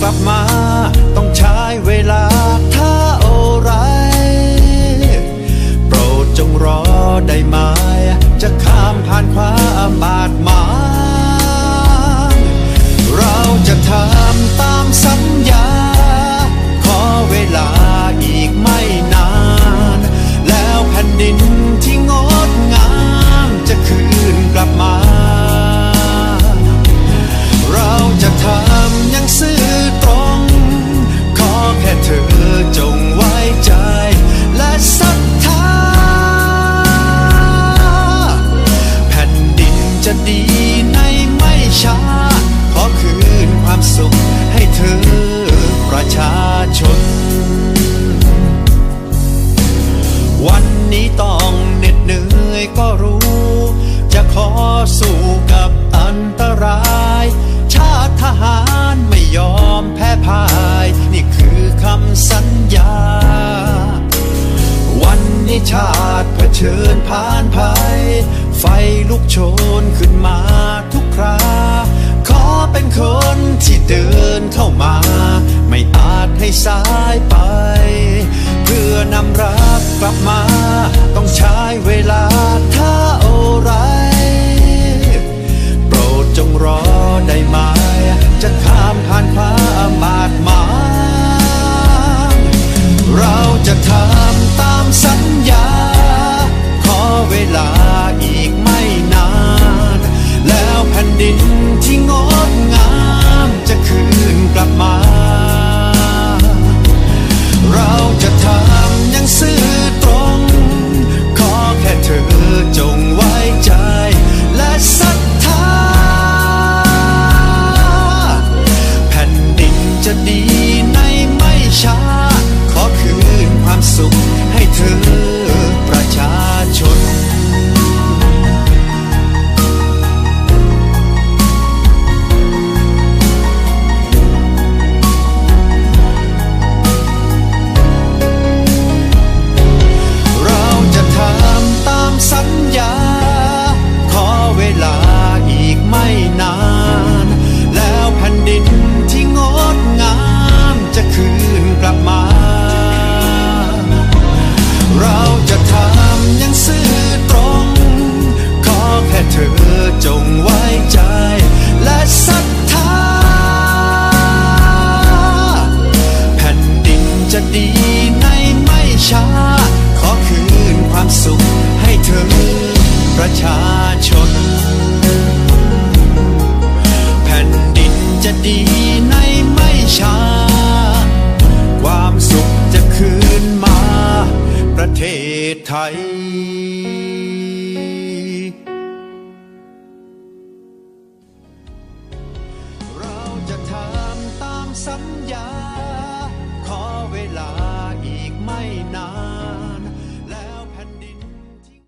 กลับมา ต้องใช้เวลาถ้าอไรโปรดจงรอได้ไหมจะข้ามผ่านความบา ขอสู้กับอันตราย ชาติทหารไม่ยอมแพ้พ่าย นี่คือคำสัญญา วันนี้ชาติเผชิญผ่านภัย ไฟลุกโชนขึ้นมาทุกคราขอเป็นคนที่เดินเข้ามา ไม่อาจให้สายไป เพื่อนำรักกลับมา ต้องใช้เวลาถ้า แช้า ความสุขจะคืนมา ประเทศไทย เราจะทำตามสัญญา ขอเวลาอีกไม่นาน